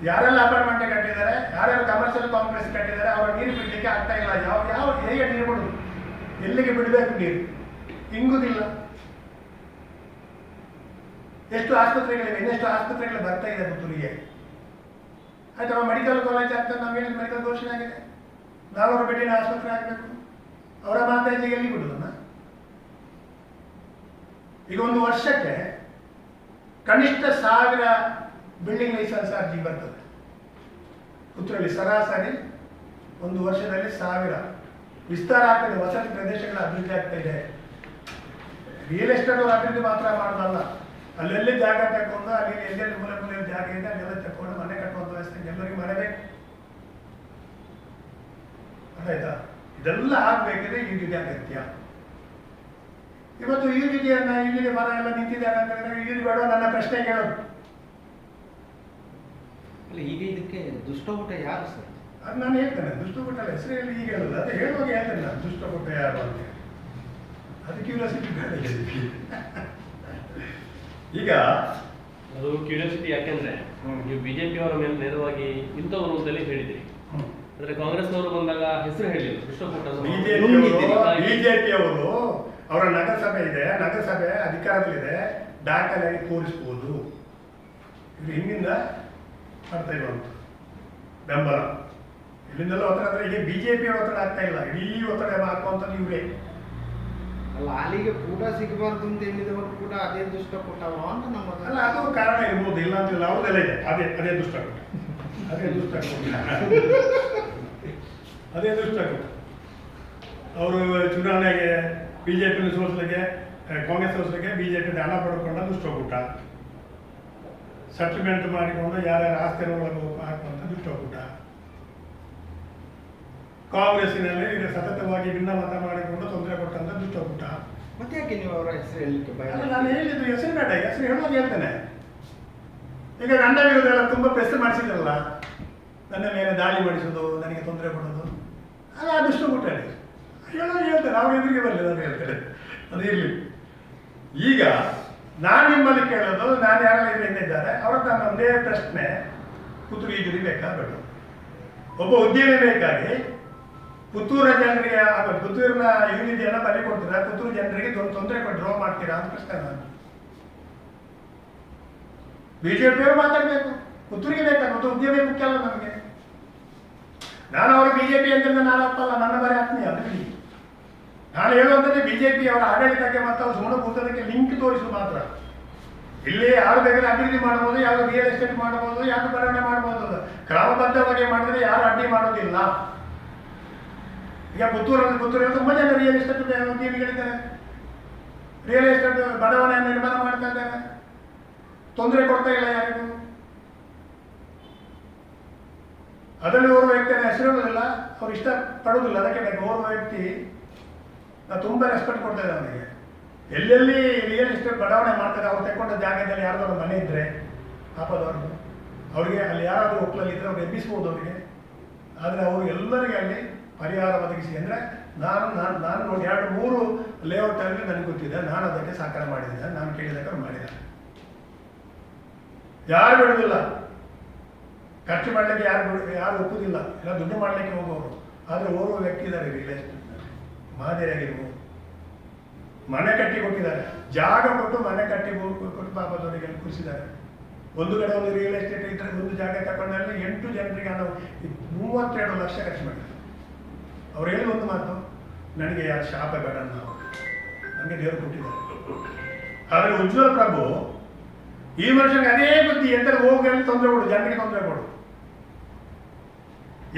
ಯಾರೆಲ್ಲ ಅಪಾರ್ಟ್ಮೆಂಟ್ ಕಟ್ಟಿದ್ದಾರೆ, ಯಾರೆಲ್ಲ ಕಮರ್ಷಿಯಲ್ ಕಾಂಪ್ಲೆಕ್ಸ್ ಕಟ್ಟಿದ್ದಾರೆ, ಅವರ ನೀರು ಬಿಡಲಿಕ್ಕೆ ಆಗ್ತಾ ಇಲ್ಲ. ಯಾವ ಯಾವ, ಹೇಗೆ ನೀರು ಬಿಡುದು ಎಲ್ಲಿಗೆ ಬಿಡಬೇಕು ನೀರು? ಇಂಗುದಿಲ್ಲ. ಎಷ್ಟು ಆಸ್ಪತ್ರೆಗಳಿವೆ, ಇನ್ನೆಷ್ಟು ಆಸ್ಪತ್ರೆಗಳು ಬರ್ತಾ ಇದೆ ಪುತ್ತೂರಿಗೆ? ಆಯ್ತು ಮೆಡಿಕಲ್ ಕಾಲೇಜ್ ಆಗ್ತಾ ನಾವು ಮೆಡಿಕಲ್ ಘೋಷಣೆ ಆಗಿದೆ. ನಾಲ್ವರು ಬೆಟ್ಟಿನ ಆಸ್ಪತ್ರೆ ಆಗಬೇಕು. ಅವರ ಮಾತಾಜಿಗೆ ಎಲ್ಲಿ ಬಿಡುದನ್ನ ಈಗ ಒಂದು ವರ್ಷಕ್ಕೆ ಕನಿಷ್ಠ ಸಾವಿರ ಬಿಲ್ಡಿಂಗ್ ಲೈಸೆನ್ಸ್ ಅರ್ಜಿ ಬರ್ತದೆ. ಪುತ್ತೂರಲ್ಲಿ ಸರಾಸರಿ ಒಂದು ವರ್ಷದಲ್ಲಿ ಸಾವಿರ. ವಿಸ್ತಾರ ಆಗ್ತದೆ ವಸತಿ ಪ್ರದೇಶಗಳ ಅಭಿವೃದ್ಧಿ ಆಗ್ತಾ ಇದೆ. ರಿಯಲ್ ಎಸ್ಟೇಟ್ ಅಭಿವೃದ್ಧಿ ಮಾತ್ರ ಮಾಡೋದಲ್ಲ. ಅಲ್ಲೆಲ್ಲಿ ಜಾಗ ತಕೊಂಡು ಅಲ್ಲಿ ಎಲ್ಲೆಲ್ಲಿ ಮೂಲೆ ಮೂಲ ಜಾಗ ಇದೆ ಅಲ್ಲೆಲ್ಲ ತಕೊಂಡು ಮನೆ ಕಟ್ಟುವಂಥ ವ್ಯವಸ್ಥೆ ಎಲ್ಲರಿಗೂ ಮನೆ ಬೇಕು ಅದಾಯ್ತಾ? ಇದೆಲ್ಲ ಆಗ್ಬೇಕಿದ್ರೆ ಈ ರೀತಿ ಅಗತ್ಯ. ಇವತ್ತು ಈ ರೀತಿಯನ್ನ ಇಲ್ಲಿ ಮರ ಎಲ್ಲ ನಿಂತಿದ್ದಾರೆ ಅಂತ ಹೇಳಿದ್ರೆ ಇಲ್ಲಿ ಬೇಡ ನನ್ನ ಪ್ರಶ್ನೆ ಕೇಳೋದು ಈಗ ಇದಕ್ಕೆ ದುಷ್ಟಊಟ ಯಾರು ಸರ್? ಅದು ನಾನು ಹೇಳ್ತೇನೆ ದುಷ್ಟಪುಟ್ಟಲ್ಲ ಹೆಸರಲ್ಲಿ ಈಗ ಹೇಳೋದು. ಅದು ಹೇಳುವಾಗ ಹೇಳ್ತೇನೆ ನಾನು ದುಷ್ಟಪುಟ್ಟ ಯಾರು ಅಂತ. ಅದು ಕ್ಯೂರಿಯಾಸಿಟಿ ಬೇಡ. ಈಗ ಅದು ಕ್ಯೂರಿಯಾಸಿಟಿ ಯಾಕೆಂದ್ರೆ. ನೀವು ಬಿಜೆಪಿ ಅವರ ಮೇಲೆ ನೇರವಾಗಿ ಇಂಥವರು ಅಂತಲೇ ಹೇಳಿದಿರಿ. ಹ್ಮ್. ಅಂದ್ರೆ ಕಾಂಗ್ರೆಸ್ ಅವರು ಬಂದಾಗ ಹೆಸರು ಹೇಳಿಲ್ಲ ಬಿಜೆಪಿ ಅವರು ಅವರ ನಗರಸಭೆ ಇದೆ ನಗರಸಭೆ ಅಧಿಕಾರದಲ್ಲಿದೆ ದಾಖಲೆಯಾಗಿ ತೋರಿಸ್ಬೋದು ಇದು ಹಿಂದಿಂದ ಮಾಡ್ತಾ ಇರುವಂತ ಬೆಂಬಲ. ಇಲ್ಲಿಂದಲೂ ಒತ್ತಡ ಅಂದ್ರೆ ಈಗ ಬಿಜೆಪಿ ಒತ್ತಡ ಆಗ್ತಾ ಇಲ್ಲ. ಇಡೀ ಒತ್ತಡ ಹಾಕುವಂಥದ್ದು ಇವರೇ. ಅಲ್ಲ, ಅಲ್ಲಿಗೆ ಕೂಟ ಸಿಗಬಾರ್ದು ಅಂತ ಹೇಳಿದವರು ಕೂಡ ಅದೇ ದುಷ್ಟ ಕೊಟ್ಟವ ಅಂತ ನಮ್ಮ ಅಲ್ಲ ಅದು ಕಾರಣ ಇರ್ಬೋದು, ಇಲ್ಲ ಅಂತಿಲ್ಲ ಅವ್ರದ್ದೆಲ್ಲ ಇದೆ. ಅದೇ ಅದೇ ದುಷ್ಟ ಕೊಟ್ಟ ಅದೇ ದುಷ್ಟ ಅದೇ ದುಷ್ಟ ಕೊಟ್ಟ ಅವರು ಚುನಾವಣೆಗೆ ಬಿ ಜೆ ಪಿ ಸೋಲಿಸಲಿಕ್ಕೆ ಕಾಂಗ್ರೆಸ್ ಸೋಲಿಸಲಿಕ್ಕೆ ಬಿಜೆಪಿ ಹಣ ಪಡ್ಕೊಂಡ ದುಷ್ಟಕೂಟ ಸೆಟ್ಲ್ಮೆಂಟ್ ಮಾಡಿಕೊಂಡು ಯಾರ್ಯಾರ ಆಸ್ತಿಯನ್ನು ಹಾಕುವಂಥ ದುಷ್ಟಕೂಟ ಕಾಂಗ್ರೆಸ್ಸಿನಲ್ಲಿ ಈಗ ಸತತವಾಗಿ ಭಿನ್ನಮತ ಮಾಡಿಕೊಂಡು ತೊಂದರೆ ಕೊಟ್ಟಂತ ದುಷ್ಟಕೂಟ ಮತ್ತೆ ಯಾಕೆ ನೀವು ಅವರ ಹೆಸರು ಹೇಳಲಿಕ್ಕೆ ಅಲ್ಲ, ನಾನು ಹೇಳಿದ್ರು ಹೆಸರು ಬೇಡ ಹೆಸರು ಹೇಳೋದು ಹೇಳ್ತೇನೆ. ಈಗ ಗಂಡ ವಿರೋಧ ಎಲ್ಲ ತುಂಬ ಪ್ರೆಸ್ ಮಾಡಿಸಿದ್ರಲ್ಲ ನನ್ನ ಮೇಲೆ ದಾಳಿ ಮಾಡಿಸೋದು ನನಗೆ ತೊಂದರೆ ಕೊಡೋದು ಅಲ್ಲ ದುಷ್ಟ ಮುಟ್ಟಾಡಿ ಹೇಳೋದು ಹೇಳ್ತಾರೆ ಅವ್ರ ಎದುರಿಗೆ ಬರಲಿ ನಾನು ಹೇಳ್ತೇನೆ. ಅದು ಇರಲಿ. ಈಗ ನಾನು ನಿಮ್ಮಲ್ಲಿ ಕೇಳೋದು ನಾನು ಯಾರೆಲ್ಲ ಇದರಿಂದ ಇದ್ದಾರೆ ಅವ್ರ ನನ್ನ ಒಂದೇ ಪ್ರಶ್ನೆ ಬೇಕಾ ಬೇಡ ಒಬ್ಬ ಉದ್ಯಮಿ ಬೇಕಾಗಿ ಪುತ್ತೂರ ಜನರಿಗೆ ಅಥವಾ ಪುತ್ತೂರಿನ ಯೂನಿಟಿಯನ್ನು ಬಲಿ ಕೊಡ್ತೀರಾ. ಪುತ್ತೂರು ಜನರಿಗೆ ತೊಂದರೆ ಕೊಟ್ಟು ಡ್ರಾ ಮಾಡ್ತೀರಾ ಅಂತ ಪ್ರಶ್ನೆ ನಾನು. ಬಿಜೆಪಿಯವರು ಮಾತಾಡಬೇಕು. ಪುತ್ತೂರಿಗೆ ಬೇಕಾಗುತ್ತೆ ಉದ್ಯಮಿ ಮುಖ್ಯ ಅಲ್ಲ ನಮಗೆ. ನಾನು ಅವರು ಬಿಜೆಪಿ ಅಂತ ನಾನು ಅಪ್ಪಲ್ಲ, ನನ್ನ ಬರೀ ಆತ್ಮೀಯ, ಅದು ಬಿಡಿ ನಾನು ಹೇಳುವಂತಂದ್ರೆ ಬಿಜೆಪಿ ಅವರ ಆಡಳಿತಕ್ಕೆ ಮತ್ತು ಅವರು ಸೋಣಭೂತದಕ್ಕೆ ಲಿಂಕ್ ತೋರಿಸು ಮಾತ್ರ. ಇಲ್ಲಿ ಯಾರು ಬೇಕಾದ್ರೆ ಅಭಿವೃದ್ಧಿ ಮಾಡಬಹುದು, ಯಾರು ರಿಯಲ್ ಎಸ್ಟೇಟ್ ಮಾಡಬಹುದು, ಯಾರು ಬರವಣೆ ಮಾಡಬಹುದು ಕ್ರಮಬದ್ಧವಾಗಿ ಮಾಡಿದ್ರೆ ಯಾರು ಅಡ್ಡಿ ಮಾಡೋದಿಲ್ಲ. ಈಗ ಪುತ್ತೂರಲ್ಲಿ ಪುತ್ತೂರಲ್ಲಿ ತುಂಬ ಜನ ರಿಯಲ್ ಎಸ್ಟೇಟ್ ಉದ್ಯಮಿಗಳಿದ್ದಾರೆ ರಿಯಲ್ ಎಸ್ಟೇಟ್ ಬಡವಣೆ ನಿರ್ಮಾಣ ಮಾಡ್ತಾ ಇದ್ದಾರೆ. ತೊಂದರೆ ಕೊಡ್ತಾ ಇಲ್ಲ ಯಾರಿಗೂ. ಅದರಲ್ಲಿ ಓರ್ವ ವ್ಯಕ್ತಿಯ ಹೆಸರು ಹೇಳೋದಿಲ್ಲ. ಅವ್ರು ಇಷ್ಟ ಪಡೋದಿಲ್ಲ ಅದಕ್ಕೆ ಬೇಕು. ಓರ್ವ ವ್ಯಕ್ತಿ ನಾನು ತುಂಬ ರೆಸ್ಪೆಕ್ಟ್ ಕೊಡ್ತಾ ಇದ್ದೆ ಅವನಿಗೆ. ಎಲ್ಲೆಲ್ಲಿ ರಿಯಲ್ ಎಸ್ಟೇಟ್ ಬಡಾವಣೆ ಮಾಡ್ತಾರೆ, ಅವ್ರು ತೆಕ್ಕೊಂಡ ಜಾಗದಲ್ಲಿ ಯಾರ್ದಾದ್ರು ಮನೆ ಇದ್ದರೆ ಅವರು ಅವರಿಗೆ ಅಲ್ಲಿ ಯಾರಾದರೂ ಒಕ್ಕಲಲ್ಲಿ ಇದ್ದರೆ ಅವ್ರು ಎಬ್ಬಿಸ್ಬೋದು ಅವರಿಗೆ ಆದರೆ ಅವರು ಎಲ್ಲರಿಗೆ ಅಲ್ಲಿ ಪರಿಹಾರ ಒದಗಿಸಿ. ಅಂದರೆ ನಾನು ನಾನು ನಾನು ನೋಡಿ ಎರಡು, ಮೂರು ಲೇಔಟ್ ಅಲ್ಲಿ ನನಗೆ ಗೊತ್ತಿದೆ. ನಾನು ಅದಕ್ಕೆ ಸಹಕಾರ ಮಾಡಿದ್ದೆ ನಾನು ಕೇಳಿದಾಗ ಮಾಡಿದ ಯಾರು ಬಿಡುವುದಿಲ್ಲ ಖರ್ಚು ಮಾಡಲಿಕ್ಕೆ ಯಾರು ಯಾರು ಒಪ್ಪುದಿಲ್ಲ. ಇಲ್ಲ ದುಡ್ಡು ಮಾಡಲಿಕ್ಕೆ ಹೋಗೋರು. ಆದರೆ ಓರ್ವ ವ್ಯಕ್ತಿ ಇದ್ದಾರೆ ಎಸ್ಟೇಟ್ನಲ್ಲಿ ಮಾದರಿಯಾಗಿರ್ಬೋದು ಮನೆ ಕಟ್ಟಿ ಕೊಟ್ಟಿದ್ದಾರೆ. ಜಾಗ ಕೊಟ್ಟು ಮನೆ ಕಟ್ಟಿ ಕೊಟ್ಟು ಅಲ್ಲಿ ಕೂರಿಸಿದ್ದಾರೆ. ಒಂದು ಕಡೆ ಒಂದು ರಿಯಲ್ ಎಸ್ಟೇಟ್ ಇದ್ದರೆ ಒಂದು ಜಾಗ ತಗೊಂಡಲ್ಲಿ ಎಂಟು ಜನರಿಗೆ ನಾವು ಮೂವತ್ತೆರಡು ಲಕ್ಷ ಖರ್ಚು ಮಾಡಿದ್ದಾರೆ ಅವ್ರು ಹೇಳಿ ಒಂದು ಮಾತು. ನನಗೆ ಆ ಶಾಪ ಬೇಡ ನಾವು ನನಗೆ ದೇವರು ಕೊಟ್ಟಿದ್ದಾರೆ. ಆದರೆ ಉಜ್ವಲ ಪ್ರಭು, ಈ ಮನುಷ್ಯನಿಗೆ ಅದೇ ಬುದ್ಧಿ ಎಂದರೆ ಹೋಗಿ ತೊಂದರೆ ಕೊಡು, ಜನರಿಗೆ ತೊಂದರೆ ಕೊಡು.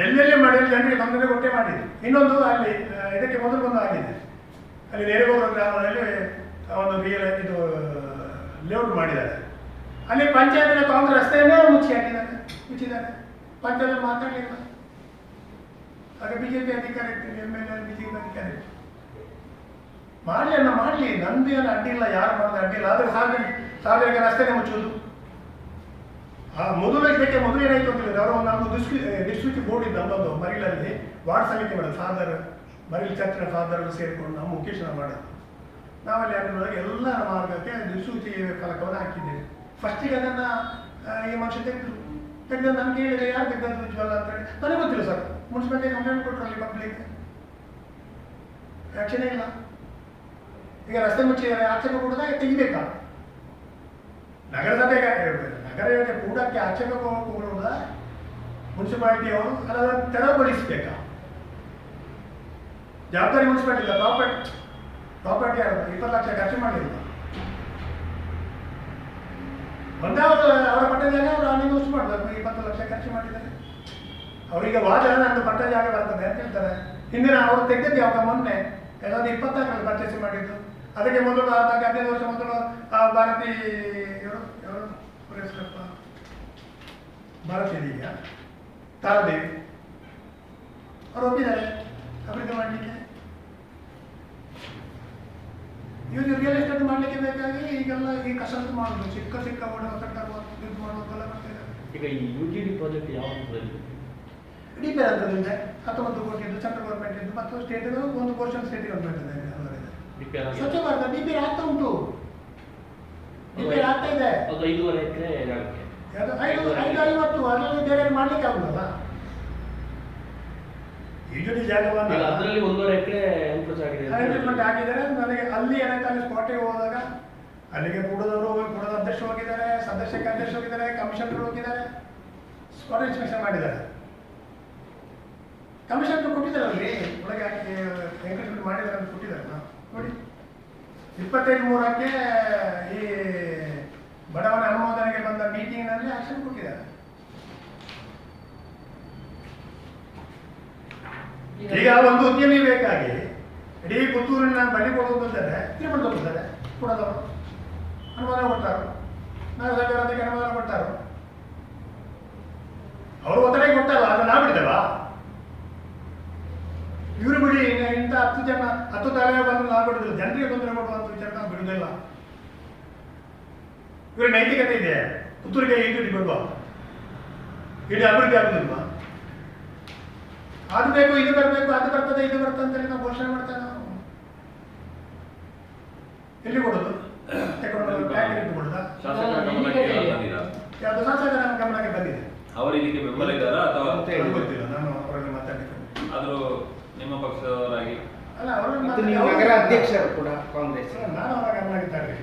ಎಲ್ಲೆಲ್ಲಿ ಮಾಡಿದ್ರೆ ಜನರಿಗೆ ತೊಂದರೆ ಕೊಟ್ಟೇ ಮಾಡಿದೆ ಇನ್ನೊಂದು ಅಲ್ಲಿ ಇದಕ್ಕೆ ಮೊದಲು ಒಂದು ಆಗಿದೆ ಅಲ್ಲಿ ನೇರಗೋರ ಗ್ರಾಮದಲ್ಲಿ ಒಂದು ರಿಯಲ್ ಇದು ಲೇಔಟ್ ಮಾಡಿದ್ದಾರೆ. ಅಲ್ಲಿ ಪಂಚಾಯತಿನ ಕಾಂಗ್ರೆಸ್ ರಸ್ತೆಯನ್ನೇ ಮುಚ್ಚಿ ಹಾಕಿದ್ದಾರೆ ಮುಚ್ಚಿದ್ದಾರೆ. ಪಂಚಾಯತ್ ಮಾತಾಡಲಿಲ್ಲ. ಆಗ ಬಿಜೆಪಿ ಅಧಿಕಾರ ಇರ್ತೀವಿ ಎಂ ಎಲ್ ಎ ಬಿಜೆಪಿ ಅಧಿಕಾರ ಇರ್ತೀವಿ ಮಾಡಲಿ ಅನ್ನ ಮಾಡಲಿ. ನಂದು ಏನು ಅಡ್ಡಿಲ್ಲ, ಯಾರು ಮಾಡಿದ್ರೆ ಅಡ್ಡಿಲ್ಲ. ಆದರೆ ಸಾರ್ವಜನಿಕ ಸಾರ್ವಜನಿಕ ರಸ್ತೆನೇ ಮುಚ್ಚುವುದು. ಆ ಮೊದಲು ಇದಕ್ಕೆ ಮೊದಲು ಏನಾಯ್ತು ಅಂತ ಹೇಳಿದ್ರೆ ಅವರು ನಮ್ಮದು ಡಿಸ್ಟ್ರಿ ಡಿಸ್ಟ್ರಿಕ್ಟ್ ಬೋರ್ಡ್ ಇದ್ದ ನಮ್ಮದು ಮರಿಲಲ್ಲಿ ವಾರ್ಡ್ ಸಮಿತಿ ಮಾಡೋದು ಫಾದರ್ ಮರಿಲ್ ಚರ್ಚಿನ ಫಾದರ್ ಸೇರಿಕೊಂಡು ನಾವು ಮುಖೇಶನ ಮಾಡೋದು ನಾವಲ್ಲಿ ಅದರೊಳಗೆ ಎಲ್ಲ ಮಾರ್ಗಕ್ಕೆ ದುಸೂಚಿ ಫಲಕವನ್ನು ಹಾಕಿದ್ದೇವೆ. ಫಸ್ಟಿಗೆ ಅದನ್ನು ಈ ಮನುಷ್ಯ ತೆಗೆದ ನಾನು ಕೇಳಿದೆ ಯಾರು ತೆಗೆದದ್ದು ಉಜ್ವಲ ಅಂತ ಹೇಳಿ ನನಗೆ ಗೊತ್ತಿಲ್ಲ ಸರ್. ಮುನ್ಸಿಪಾಲಿಟಿ ಕಂಪ್ಲೇಂಟ್ ಕೊಟ್ಟರು ಅಲ್ಲಿ ಪಬ್ಲಿಕ್ ಆ್ಯಕ್ಷನೇ ಇಲ್ಲ. ಈಗ ರಸ್ತೆ ಮುಚ್ಚಿ ಆಕ್ಷೇಪ ಕೊಡೋದಾಗ ತೆಗಿಬೇಕಾ ನಗರಸಭೆ ನಗರ ಕೂಡಕ್ಕೆ ಆಕ್ಷೇಪ ಕೊಡುವುದ ಮುನ್ಸಿಪಾಲಿಟಿಯವರು ಅದನ್ನು ತೆರವುಗೊಳಿಸಬೇಕಾ? ಜವಾಬ್ದಾರಿ ಮುನ್ಸಿಪಾಲಿಟಿ ಇಲ್ಲ, ಪ್ರಾಪರ್ಟಿ ಪ್ರಾಪರ್ಟಿ ಯಾರು ಇಪ್ಪತ್ತು ಲಕ್ಷ ಖರ್ಚು ಮಾಡಿಲ್ಲ ಒಂದೇ ಅವರ ಪಟ್ಟ ಜಾಗ ಅವರು ಅಲ್ಲಿಂದ ಯೂಸ್ ಮಾಡಬೇಕು ಇಪ್ಪತ್ತು ಲಕ್ಷ ಖರ್ಚು ಮಾಡಿದ್ದಾರೆ. ಅವರಿಗೆ ವಾದ ನಂದು ಪಟ್ಟ ಜಾಗ ಬರ್ತದೆ ಅಂತ ಹೇಳ್ತಾರೆ ಹಿಂದಿನ ಅವರು ತೆಗೆದಿದ್ದು ಯಾವಾಗ ಮೊನ್ನೆ ಎಲ್ಲಾದ್ರೂ ಇಪ್ಪತ್ತಾರರಲ್ಲಿ ಪರ್ಚೇಸ್ ಮಾಡಿದ್ದು. ಅದಕ್ಕೆ ಮೊದಲು ಆದಾಗ ಹದಿನೈದು ವರ್ಷ ಮೊದಲು ಆ ಭಾರತಿ ಇವರು ಇವರು ಭಾರತೀಯ ತಾರದೇವಿ. ಅವರು ಒಪ್ಪಿದ್ದಾರೆ. ಅಭಿವೃದ್ಧಿ ಮಾಡಲಿಕ್ಕೆ. ಇವರು ರಿಯಲ್ ಎಸ್ಟೇಟ್ ಮಾಡಲಿಕ್ಕೆ ಬೇಕಾಗಿ ಈಗೆಲ್ಲ ಈ ಕಸರತ್ತು ಮಾಡೋದು. ಚಿಕ್ಕ ಚಿಕ್ಕ ಓಡೋ ಸರ್ಕಾರ ಇದು ಮಾಡೋದೆಲ್ಲ ಈಗ ಈ ಯು ಜಿ ಡಿ ಪ್ರಾಜೆಕ್ಟ್ ಯಾವ ಹಂತದಲ್ಲಿ ಡಿ ಪಿ ಹತ್ತೊಂಬತ್ತು ಕೋಟಿ ಇದ್ದು ಸೆಂಟ್ರಲ್ ಗೌರ್ಮೆಂಟ್ ಇದ್ದು ಮತ್ತು ಸ್ಟೇಟ್ ಒಂದು ಪೋರ್ಷನ್ ಸ್ಟೇಟ್ ಗೌರ್ಮೆಂಟ್ ಇದೆ. ಸ್ವಚ್ಛ ಭಾರತ ಡಿ ಪಿ ಆಗ್ತಾ ಉಂಟು. ಡಿ ಪಿ ಆಗ್ತಾ ಇದೆ. ಐದೂವರೆ ಎಕರೆ ಐದು ಐದು ಐವತ್ತು ಅದರಲ್ಲಿ ಬೇರೆ ಮಾಡ್ಲಿಕ್ಕೆ ಆಗುದಲ್ಲ? ಈಜುಡಿ ಜಾಗವನ್ನು ಅದರಲ್ಲಿ ಒಂದೂವರೆ ಎಕರೆ ಹೇಳಿದ್ರು. ಆಗಿದ್ದಾರೆ. ನನಗೆ ಅಲ್ಲಿ ಏನಂತ ಸ್ಪಾಟಿಗೆ ಹೋದಾಗ ಅಲ್ಲಿಗೆ ಕೂಡದವರು ಕೂಡದ ಅಧ್ಯಕ್ಷ ಹೋಗಿದ್ದಾರೆ ಸದಸ್ಯಕ್ಕೆ ಅಧ್ಯಕ್ಷ ಹೋಗಿದ್ದಾರೆ, ಕಮಿಷನರ್ ಹೋಗಿದ್ದಾರೆ. ಸ್ಪಾಟ್ ಇನ್ಸ್ಪೆಕ್ಷನ್ ಮಾಡಿದ್ದಾರೆ. ಕಮಿಷನರ್ ಕೊಟ್ಟಿದ್ದಾರಲ್ಲಿ ಒಳಗೆ ಹಾಕಿ ಎಂಕರೇಜ್ಮೆಂಟ್ ಮಾಡಿದ್ದಾರೆ ಅಂತ ಕೊಟ್ಟಿದ್ದಾರೆ. ನೋಡಿ. ಇಪ್ಪತ್ತೈದು ಮೂರಕ್ಕೆ ಈ ಬಡವನ ಅನುಮೋದನೆಗೆ ಬಂದ ಮೀಟಿಂಗ್ನಲ್ಲಿ ಆಕ್ಷನ್ ಕೊಟ್ಟಿದ್ದಾರೆ. ಈಗ ಒಂದು ಉದ್ಯಮಿ ಬೇಕಾಗಿ ಇಡೀ ಪುತ್ತೂರಿನ ಬಲಿ ಕೊಡೋದು ಬಂದರೆ ತಿರುಪತಿ ಬರ್ತಾರೆ ಕೊಡೋದವರು ಅನುಮಾನ ಕೊಡ್ತಾರೋ ನಗರಸಭೆ ಅದಕ್ಕೆ ಅನುಮಾನ ಕೊಟ್ಟಾರು ಅವರು ಒತ್ತಡ ಕೊಟ್ಟಲ್ಲ, ಅದನ್ನ ನಾವು ಬಿಡ್ತೇವ? ಇವರು ಬಿಡಿ ಇಂಥ ಹತ್ತು ಜನ, ಹತ್ತು ತಲೆ ಬಂದು ನಾವು ಬಿಡುದಿಲ್ಲ. ಜನರಿಗೆ ತೊಂದರೆ ಕೊಡುವಂತ ವಿಚಾರ ನಾವು ಬಿಡುವುದಿಲ್ಲ ಇವ್ರ ನೈತಿಕತೆ ಇದೆ. ಪುತ್ತೂರಿಗೆ ಏನು ಬಿಡುವ ಇಡೀ ಅಭಿವೃದ್ಧಿ ಆಗುದಿಲ್ವಾ? ಅದು ಬೇಕು, ಇದು ಬರಬೇಕು, ಅದು ಬರ್ತದೆ, ಇದು ಬರ್ತದೆ ಅಂತೇಳಿ ನಾವು ಘೋಷಣೆ ಮಾಡ್ತೇವೆ ನಾವು ಎಲ್ಲಿ ಕೊಡೋದು? ತಗೊಂಡು ಬ್ಯಾಂಕ್ ಇಟ್ಟು ಕೊಡುದಾ ಶಾಸಕರ ಗಮನಕ್ಕೆ ಯಾವ್ದು ಬಂದಿದೆ? ಅವರು ಇದಕ್ಕೆ ಬೆಂಬಲ ಇದ್ದಾರಾ ಅಥವಾ ಅಂತ ನನಗೆ ಹೇಳಿ. ಗೊತ್ತಿಲ್ಲ. ನಾನು ಅವರಲ್ಲಿ ಮಾತಾಡಲಿಕ್ಕೆ ಆದರೂ ನಿಮ್ಮ ಪಕ್ಷದವರಾಗಿ. ಅಲ್ಲ ಅವರಲ್ಲಿ ಮತ್ತು ನೀವು ನಗರ ಅಧ್ಯಕ್ಷರು ಕೂಡ ಕಾಂಗ್ರೆಸ್ ನಾನು ಅವರ ಗಮನಕ್ಕೆ ತರಲಿ